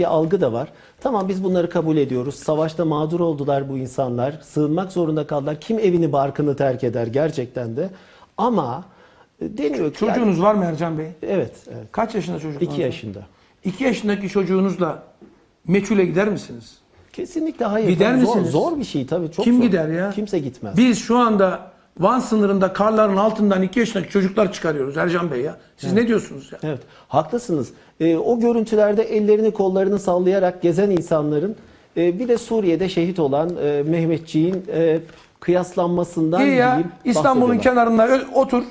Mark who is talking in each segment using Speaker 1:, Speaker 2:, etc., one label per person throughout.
Speaker 1: bir algı da var. Tamam biz bunları kabul ediyoruz. Savaşta mağdur oldular bu insanlar. Sığınmak zorunda kaldılar. Kim evini barkını terk eder gerçekten de. Ama e, deniyor ki... yani-
Speaker 2: Çocuğunuz var mı Ercan Bey?
Speaker 1: evet, evet.
Speaker 2: Kaç yaşında çocuk?
Speaker 1: 2 yaşında.
Speaker 2: 2 yaşındaki çocuğunuzla meçhule gider misiniz?
Speaker 1: Kesinlikle hayır.
Speaker 2: Gider
Speaker 1: Tabii zor,
Speaker 2: misiniz?
Speaker 1: Zor bir şey tabii. Çok
Speaker 2: Kim
Speaker 1: zor.
Speaker 2: gider ya?
Speaker 1: Kimse gitmez.
Speaker 2: Biz şu anda Van sınırında karların altından 2 yaşındaki çocuklar çıkarıyoruz Ercan Bey ya. Siz ne diyorsunuz ya?
Speaker 1: Evet, haklısınız. Ee, o görüntülerde ellerini kollarını sallayarak gezen insanların e, bir de Suriye'de şehit olan e, Mehmetçiğin e, kıyaslanmasından
Speaker 2: İyi ya İstanbul'un kenarında otur.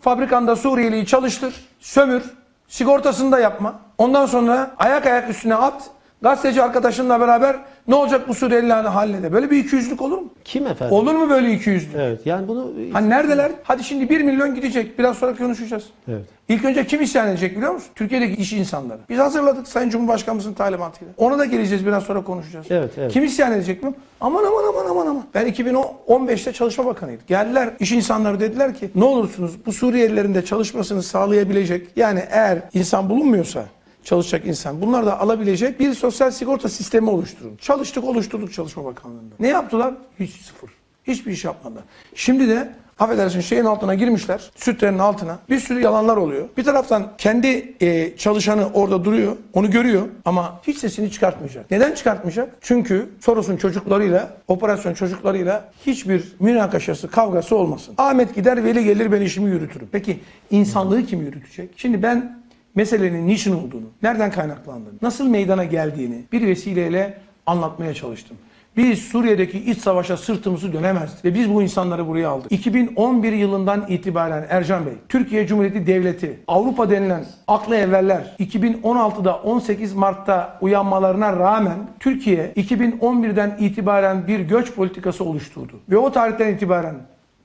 Speaker 2: Fabrikanda Suriyeliyi çalıştır. Sömür. Sigortasını da yapma. Ondan sonra ayak ayak üstüne at. Gazeteci arkadaşınla beraber ne olacak bu Suriyelilerin haline de. Böyle bir ikiyüzlülük olur mu?
Speaker 1: Kim efendim?
Speaker 2: Olur mu böyle ikiyüzlülük?
Speaker 1: Evet, yani bunu
Speaker 2: Hani neredeler? Hadi şimdi 1 milyon gidecek. Biraz sonra konuşacağız.
Speaker 1: Evet.
Speaker 2: İlk önce kim isyan edecek biliyor musun? Türkiye'deki iş insanları. Biz hazırladık Sayın Cumhurbaşkanımızın talimatıyla. Ona da geleceğiz biraz sonra konuşacağız.
Speaker 1: Evet, evet.
Speaker 2: Kim isyan edecek mi? Aman aman aman aman aman. Ben 2015'te Çalışma Bakanıydım. Geldiler iş insanları dediler ki ne olursunuz bu Suriyelilerin de çalışmasını sağlayabilecek yani eğer insan bulunmuyorsa çalışacak insan. Bunlar da alabilecek bir sosyal sigorta sistemi oluşturun. Çalıştık oluşturduk Çalışma Bakanlığı'nda. Ne yaptılar? Hiç sıfır. Hiçbir iş yapmadılar. Şimdi de affedersin şeyin altına girmişler. Sütlerin altına. Bir sürü yalanlar oluyor. Bir taraftan kendi e, çalışanı orada duruyor. Onu görüyor ama hiç sesini çıkartmayacak. Neden çıkartmayacak? Çünkü Soros'un çocuklarıyla, operasyon çocuklarıyla hiçbir münakaşası, kavgası olmasın. Ahmet gider, Veli gelir ben işimi yürütürüm. Peki insanlığı kim yürütecek? Şimdi ben meselenin niçin olduğunu, nereden kaynaklandığını, nasıl meydana geldiğini bir vesileyle anlatmaya çalıştım. Biz Suriye'deki iç savaşa sırtımızı dönemezdik ve biz bu insanları buraya aldık. 2011 yılından itibaren Ercan Bey, Türkiye Cumhuriyeti Devleti, Avrupa denilen aklı evveller 2016'da 18 Mart'ta uyanmalarına rağmen Türkiye 2011'den itibaren bir göç politikası oluşturdu. Ve o tarihten itibaren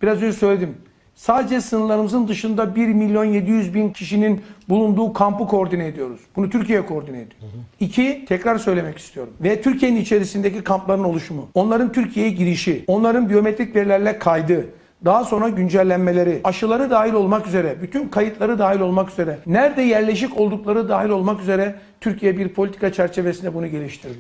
Speaker 2: biraz önce söyledim. Sadece sınırlarımızın dışında 1 milyon 700 bin kişinin bulunduğu kampı koordine ediyoruz. Bunu Türkiye koordine ediyor. İki, tekrar söylemek istiyorum. Ve Türkiye'nin içerisindeki kampların oluşumu, onların Türkiye'ye girişi, onların biyometrik verilerle kaydı, daha sonra güncellenmeleri, aşıları dahil olmak üzere, bütün kayıtları dahil olmak üzere, nerede yerleşik oldukları dahil olmak üzere Türkiye bir politika çerçevesinde bunu geliştirdi.